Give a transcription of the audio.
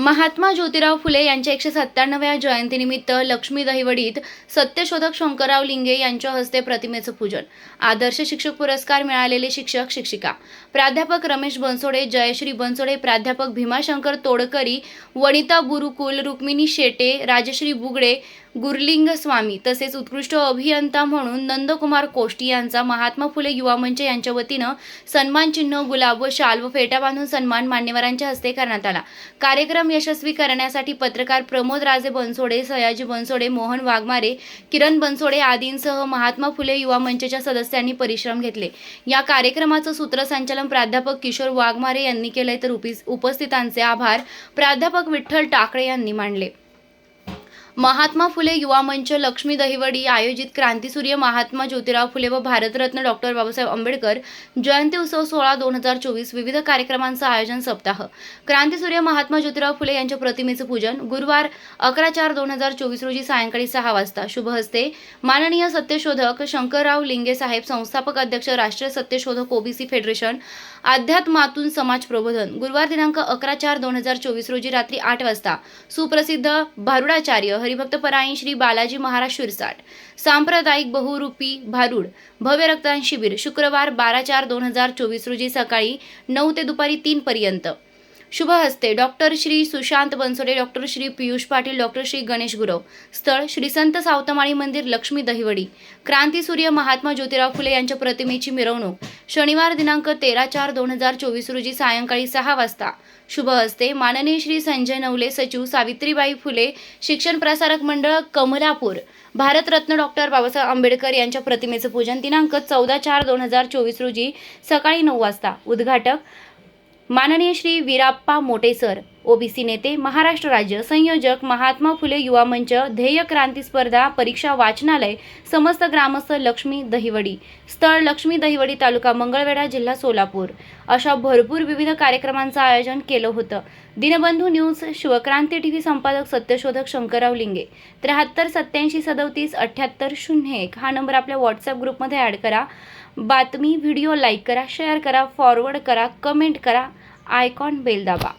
महात्मा ज्योतिराव फुले यांच्या एकशे सत्त्याण्णव्या जयंतीनिमित्त लक्ष्मी दहिवडीत सत्यशोधक शंकरराव लिंगे यांच्या हस्ते प्रतिमेचं पूजन. आदर्श शिक्षक पुरस्कार मिळालेले शिक्षक शिक्षिका. प्राध्यापक रमेश बनसोडे जयश्री बनसोडे प्राध्यापक भीमाशंकर तोडकरी वनिता बुरुकुल रुक्मिणी शेटे राजश्री बुगडे गुरलिंग स्वामी तसेच उत्कृष्ट अभियंता म्हणून नंदकुमार कोष्टी यांचा महात्मा फुले युवा मंच यांच्या वतीनं सन्मान चिन्ह गुलाब व शाल व फेटा बांधून सन्मान मान्यवरांच्या हस्ते करण्यात आला. कार्यक्रम यशस्वी करण्यासाठी पत्रकार प्रमोद राजे बनसोडे सयाजी बनसोडे मोहन वाघमारे किरण बनसोडे आदींसह महात्मा फुले युवा मंचच्या सदस्यांनी परिश्रम घेतले. या कार्यक्रमाचं सूत्रसंचालन प्राध्यापक किशोर वाघमारे यांनी केलंय तर उपस्थितांचे आभार प्राध्यापक विठ्ठल टाकळे यांनी मानले महात्मा फुले युवा मंच लक्ष्मी दहिवडी आयोजित क्रांतीसूर्य महात्मा ज्योतिराव फुले व भारतरत्न डॉक्टर बाबासाहेब आंबेडकर जयंती उत्सव सोळा दोन हजार चोवीस विविध कार्यक्रमांचं आयोजन सप्ताह. क्रांतीसूर्य महात्मा ज्योतिराव फुले यांच्या प्रतिमेचं पूजन गुरुवार अकरा चार दोन हजार चोवीस रोजी सायंकाळी सहा वाजता. शुभ हस्ते माननीय सत्यशोधक शंकरराव लिंगे साहेब संस्थापक अध्यक्ष राष्ट्रीय सत्यशोधक ओबीसी फेडरेशन अध्यात्मातून समाज प्रबोधन. गुरुवार दिनांक अकरा चार दोन हजार चोवीस रोजी रात्री आठ वाजता सुप्रसिद्ध भारुडाचार्य हरिभक्त परायण श्री बालाजी महाराज शिरसाट सांप्रदायिक बहुरूपी भारूड भव्य रक्तदान शिबिर शुक्रवार बारा चार दोन हजार चोवीस रोजी सकाळी नऊ ते दुपारी तीन पर्यंत. शुभ हस्ते doctor Shri Sushant Bansode doctor Shri Piyush Patil doctor Shri Ganesh Gurav स्थळ श्री संत सावतमाळी मंदिर लक्ष्मी दहिवडी क्रांतीसूर्य महात्मा ज्योतिराव फुले यांच्या प्रतिमेची मिरवणूक शनिवार दिनांक तेरा चार दोन हजार चोवीस रोजी सायंकाळी सहा वाजता. शुभ हस्ते माननीय श्री संजय नवले सचिव सावित्रीबाई फुले शिक्षण प्रसारक मंडळ कमलापूर भारतरत्न डॉक्टर बाबासाहेब आंबेडकर यांच्या प्रतिमेचं पूजन दिनांक चौदा चार दोन हजार चोवीस रोजी सकाळी नऊ वाजता. उद्घाटक माननीय श्री वीराप्पा मोटेसर ओबीसी नेते महाराष्ट्र राज्य संयोजक महात्मा फुले युवा मंच ध्येय क्रांती स्पर्धा परीक्षा वाचनालय समस्त ग्रामस्थ लक्ष्मी दहिवडी स्थळ लक्ष्मी दहिवडी तालुका मंगळवेढा जिल्हा सोलापूर. अशा भरपूर विविध कार्यक्रमांचं आयोजन केलं होतं. दिनबंधू न्यूज शिवक्रांती टीव्ही संपादक सत्यशोधक शंकरराव लिंगे. त्र्याहत्तर सत्याऐंशी सदोतीस अठ्ठ्याहत्तर शून्य एक. हा नंबर आपल्या व्हॉट्सअप ग्रुपमध्ये ॲड करा. बातमी व्हिडिओ लाईक करा शेअर करा फॉरवर्ड करा कमेंट करा. आयकॉन बेल दाबा.